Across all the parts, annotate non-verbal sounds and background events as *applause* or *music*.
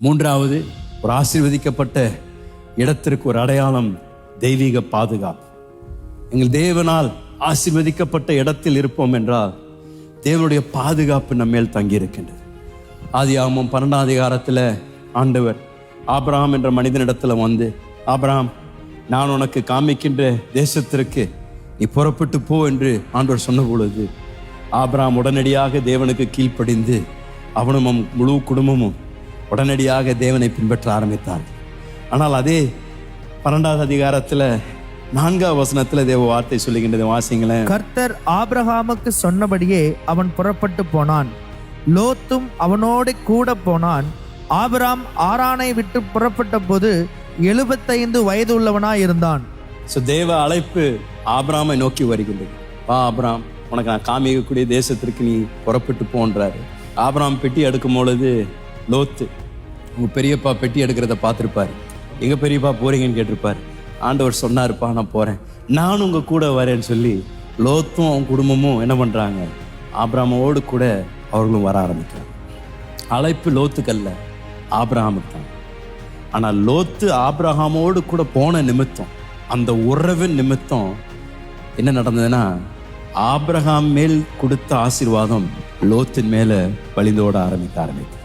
மூன்றாவது ஒரு ஆசீர்வதிக்கப்பட்ட இடத்திற்கு ஒரு அடையாளம் தெய்வீக பாதுகாப்பு. எங்கள் தேவனால் ஆசீர்வதிக்கப்பட்ட இடத்தில் இருப்போம் என்றால் தேவனுடைய பாதுகாப்பு நம்மேல் தங்கியிருக்கின்றது. தங்கியிருக்கின்றது ஆதியாகமம் பன்னெண்டாம் அதிகாரத்தில் ஆண்டவர் ஆப்ரஹாம் என்ற மனிதனிடத்தில் வந்து ஆப்ரஹாம் நான் உனக்கு காமிக்கின்ற தேசத்திற்கு நீ புறப்பட்டு போ என்று ஆண்டவர் சொன்ன பொழுது ஆபிரகாம் உடனடியாக தேவனுக்கு கீழ்ப்படிந்து அவனும் முழு குடும்பமும் உடனடியாக தேவனை பின்பற்ற ஆரம்பித்தார். ஆனால் அதே பன்னெண்டாவது அதிகாரத்தில் நான்காவது வசனத்தில் தேவ வார்த்தை சொல்லுகின்றது. வாசிங்களேன். கர்த்தர் ஆபிரகாமுக்கு சொன்னபடியே அவன் புறப்பட்டு போனான். லோத்தும் அவனோடு கூட போனான். ஆபிராம் ஆரானை விட்டு புறப்பட்ட போது எழுபத்தைந்து வயது உள்ளவனாய் இருந்தான். ஸோ தேவ அழைப்பு ஆபிராமை நோக்கி வருகின்றது. வா ஆபிராம் உனக்கு நான் காமிக்கக்கூடிய தேசத்திற்கு நீ புறப்பட்டு போன்றாரு ஆபிராம் பெட்டி எடுக்கும் பொழுது லோத்து உங்கள் பெரியப்பா பெட்டி எடுக்கிறத பார்த்துருப்பார். எங்கள் பெரியப்பா போகிறீங்கன்னு கேட்டிருப்பார். ஆண்டவர் சொன்னார்ப்பா நான் போகிறேன் நானும் உங்கள் கூட வரேன்னு சொல்லி லோத்தும் அவங்க குடும்பமும் என்ன பண்ணுறாங்க ஆப்ராமோடு கூட அவர்களும் வர ஆரம்பிக்கிறாங்க. அழைப்பு லோத்துக்கல்ல ஆபிரகாமுக்கு தான். ஆனால் லோத்து ஆப்ரஹாமோடு கூட போன நிமித்தம் அந்த உறவின் நிமித்தம் என்ன நடந்ததுன்னா ஆப்ரஹாம் மேல் கொடுத்த ஆசீர்வாதம் லோத்தின் மேலே வழிந்தோட ஆரம்பிக்க ஆரம்பித்து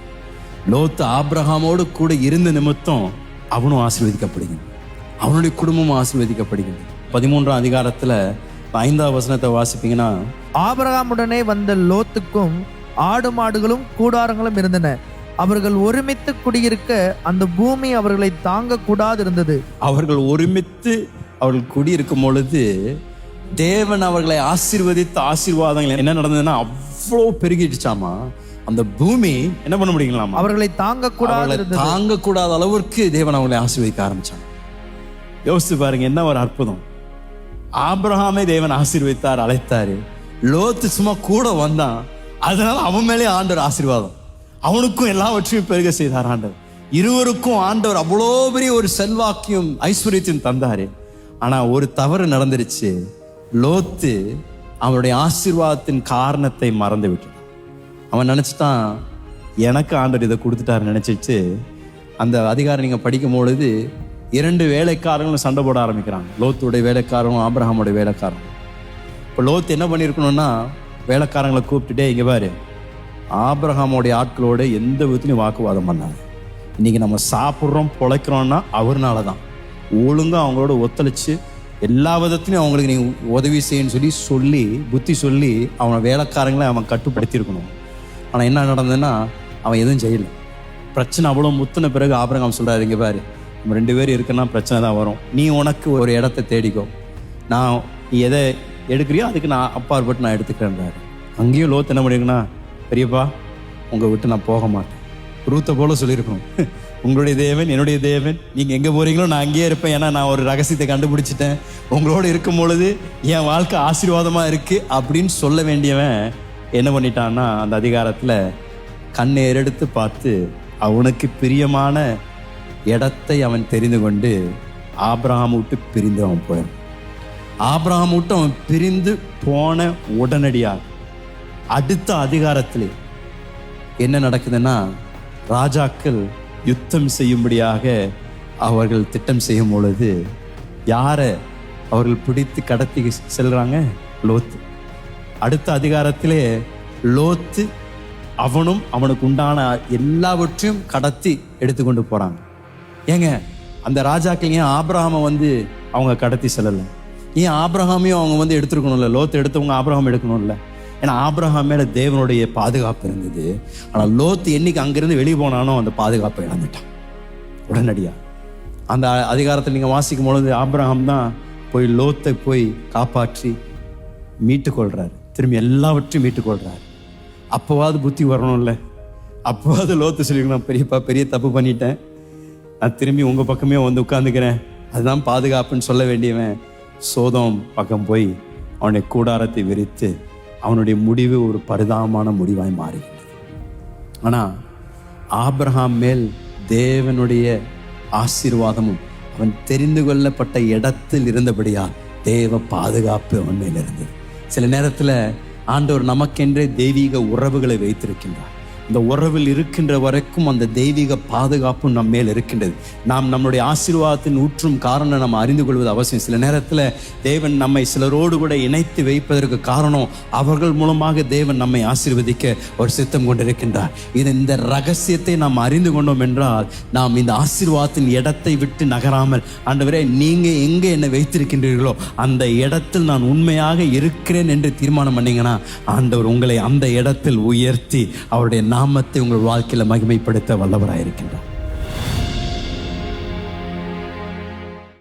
லோத்து ஆபிரகாமோடு கூட இருந்த நிமித்தம் அவனும் ஆசீர்வதிக்கப்படுகிறான் அவனுடைய குடும்பமும் ஆசீர்வதிக்கப்படுகிறது பதிமூன்றாம் அதிகாரத்துல ஐந்தாவது வசனத்தை வாசிப்பீங்கன்னா ஆபிரகாமுடனே வந்த லோத்துக்கும் ஆடு மாடுகளும் கூடாரங்களும் இருந்தன. அவர்கள் ஒருமித்து குடியிருக்க அந்த பூமி அவர்களை தாங்க கூடாது இருந்தது அவர்கள் ஒருமித்து அவர்கள் குடியிருக்கும் பொழுது தேவன் அவர்களை ஆசீர்வதித்த ஆசீர்வாதங்கள் என்ன நடந்ததுன்னா அவ்வளோ பெருகிடுச்சாமா. அந்த பூமி என்ன பண்ண முடியுங்களாமா அவர்களை தாங்க கூடாது இருந்தது. தாங்கக்கூடாத அளவிற்கு தேவன் அவங்களை ஆசீர்வதிக்க ஆரம்பிச்சாங்க. யோசிச்சு பாருங்க என்ன ஒரு அற்புதம். ஆபிரகாமே தேவன் ஆசீர்வதித்தார் அழைத்தாரு. லோத்து சும்மா கூட வந்தான். அதனால அவன் மேலே ஆண்டவர் ஆசீர்வாதம். அவனுக்கும் எல்லாவற்றையும் பெருக செய்தார் ஆண்டவர். இருவருக்கும் ஆண்டவர் அவ்வளோ பெரிய ஒரு செல்வாக்கியும் ஐஸ்வர்யத்தையும் தந்தாரு. ஆனா ஒரு தவறு நடந்துருச்சு. லோத்து அவனுடைய ஆசீர்வாதத்தின் காரணத்தை மறந்து விட்டான் அவன் நினச்சிட்டான் எனக்கு ஆண்டர் இதை கொடுத்துட்டாரு நினச்சிட்டு அந்த அதிகாரம் நீங்கள் படிக்கும் பொழுது இரண்டு வேலைக்காரங்களும் சண்டை போட ஆரம்பிக்கிறாங்க. லோத்துடைய வேலைக்காரனும் ஆபிரகாமுடைய வேலைக்காரன் இப்போ லோத்து என்ன பண்ணியிருக்கணும்னா வேலைக்காரங்களை கூப்பிட்டுட்டே இங்கே பாரு ஆப்ரஹாமோடைய ஆட்களோட எந்த விதத்துலையும் வாக்குவாதம் பண்ணாங்க இன்றைக்கி நம்ம சாப்பிட்றோம் பொழைக்கிறோம்னா அவர்னால தான் ஒழுங்காக அவங்களோட ஒத்துழைச்சி எல்லா விதத்துலையும் அவங்களுக்கு நீ உதவி செய்யணும்னு சொல்லி சொல்லி புத்தி சொல்லி அவனை வேலைக்காரங்களை அவன் கட்டுப்படுத்தியிருக்கணும். ஆனால் என்ன நடந்ததுன்னா அவன் எதுவும் செய்யலை. பிரச்சனை அவ்வளோ முத்தின பிறகு ஆபரகம் சொல்கிறாரு இங்கே பாரு நம்ம ரெண்டு பேரும் இருக்குன்னா பிரச்சனை தான் வரும். நீ உனக்கு ஒரு இடத்த தேடிக்கோ. நான் நீ எதை எடுக்கிறியோ அதுக்கு நான் அப்பாற்பட்டு நான் எடுத்துக்கிறேன்றாரு அங்கேயும் லோத்து என்ன பண்ணிருக்குன்னா பெரியப்பா உங்கள் விட்டு நான் போக மாட்டேன். ரூத்தை போல சொல்லியிருக்கணும். *laughs* உங்களுடைய தேவன் என்னுடைய தேவன் நீங்கள் எங்கே போகிறீங்களோ நான் அங்கேயே இருப்பேன். ஏன்னா நான் ஒரு ரகசியத்தை கண்டுபிடிச்சிட்டேன். உங்களோட இருக்கும் பொழுது என் வாழ்க்கை ஆசீர்வாதமாக இருக்குது அப்படின்னு சொல்ல வேண்டியவன் என்ன பண்ணிட்டான்னா அந்த அதிகாரத்தில் கண்ணை ஏறெடுத்து பார்த்து அவனுக்கு பிரியமான இடத்தை அவன் தெரிந்து கொண்டு ஆபிரகாம் விட்டு பிரிந்து அவன் போயிடும் ஆபிரகாம் விட்டு அவன் பிரிந்து போன உடனடியாக அடுத்த அதிகாரத்தில் என்ன நடக்குதுன்னா ராஜாக்கள் யுத்தம் செய்யும்படியாக அவர்கள் திட்டம் செய்யும் பொழுது யாரை அவர்கள் பிடித்து கடத்தி செல்கிறாங்க லோத்து. அடுத்த அதிகாரத்திலே லோத்து அவனும் அவனுக்கு உண்டான எல்லாவற்றையும் கடத்தி எடுத்துக்கொண்டு போறாங்க. ஏங்க அந்த ராஜாக்கள் ஏன் ஆப்ரஹாமை வந்து அவங்க கடத்தி செல்லலை? ஏன் ஆப்ரஹாமையும் அவங்க வந்து எடுத்துருக்கணும்ல? லோத்து எடுத்தவங்க ஆபிரகாம் எடுக்கணும்ல? ஏன்னா ஆப்ரஹாம் மேல தேவனுடைய பாதுகாப்பு இருந்தது. ஆனால் லோத்து என்னைக்கு அங்கிருந்து வெளியே போனானோ அந்த பாதுகாப்பை இழந்துட்டான். உடனடியா. அந்த அதிகாரத்தை நீங்க வாசிக்கும் பொழுது ஆபிரகாம் தான் போய் லோத்தை போய் காப்பாற்றி மீட்டுக்கொள்கிறாரு திரும்பி எல்லாவற்றையும் மீட்டுக்கொள்கிறார் அப்போவாது புத்தி வரணும்ல. அப்போவாது லோத்து சொல்லிக்கலாம் பெரியப்பா பெரிய தப்பு பண்ணிட்டேன். நான் திரும்பி உங்கள் பக்கமே வந்து உட்காந்துக்கிறேன் அதுதான் பாதுகாப்புன்னு சொல்ல வேண்டியவன். சோதம் பக்கம் போய் அவனுடைய கூடாரத்தை விரித்து அவனுடைய முடிவு ஒரு பரிதாபமான முடிவாய் மாறுகின்றது ஆனால் ஆப்ரஹாம் மேல் தேவனுடைய ஆசீர்வாதமும் அவன் தெரிந்து கொள்ளப்பட்ட இடத்தில் இருந்தபடியால் தேவ பாதுகாப்பு அவன் மேல் இருந்தது. சில நேரத்தில் ஆண்டவர் நமக்கென்றே தெய்வீக உறவுகளை வைத்திருக்கின்றார். இந்த உறவில் இருக்கின்ற வரைக்கும் அந்த தெய்வீக பாதுகாப்பு நம் மேல் இருக்கின்றது. நாம் நம்முடைய ஆசீர்வாதத்தின் ஊற்றும் காரணம் நம்ம அறிந்து கொள்வது அவசியம். சில நேரத்தில் தேவன் நம்மை சிலரோடு கூட இணைத்து வைப்பதற்கு காரணம் அவர்கள் மூலமாக தேவன் நம்மை ஆசீர்வதிக்க ஒரு சித்தம் கொண்டிருக்கின்றார். இது இந்த ரகசியத்தை நாம் அறிந்து கொண்டோம் என்றால் நாம் இந்த ஆசீர்வாதத்தின் இடத்தை விட்டு நகராமல் ஆண்டவரே நீங்கள் எங்கே என்னை வைத்திருக்கின்றீர்களோ அந்த இடத்தில் நான் உண்மையாக இருக்கிறேன் என்று தீர்மானம் பண்ணீங்கன்னா ஆண்டவர் உங்களை அந்த இடத்தில் உயர்த்தி அவருடைய நாமத்தை உங்கள் வாழ்க்கையில் மகிமைப்படுத்த வல்லவராயிருக்கின்றார்.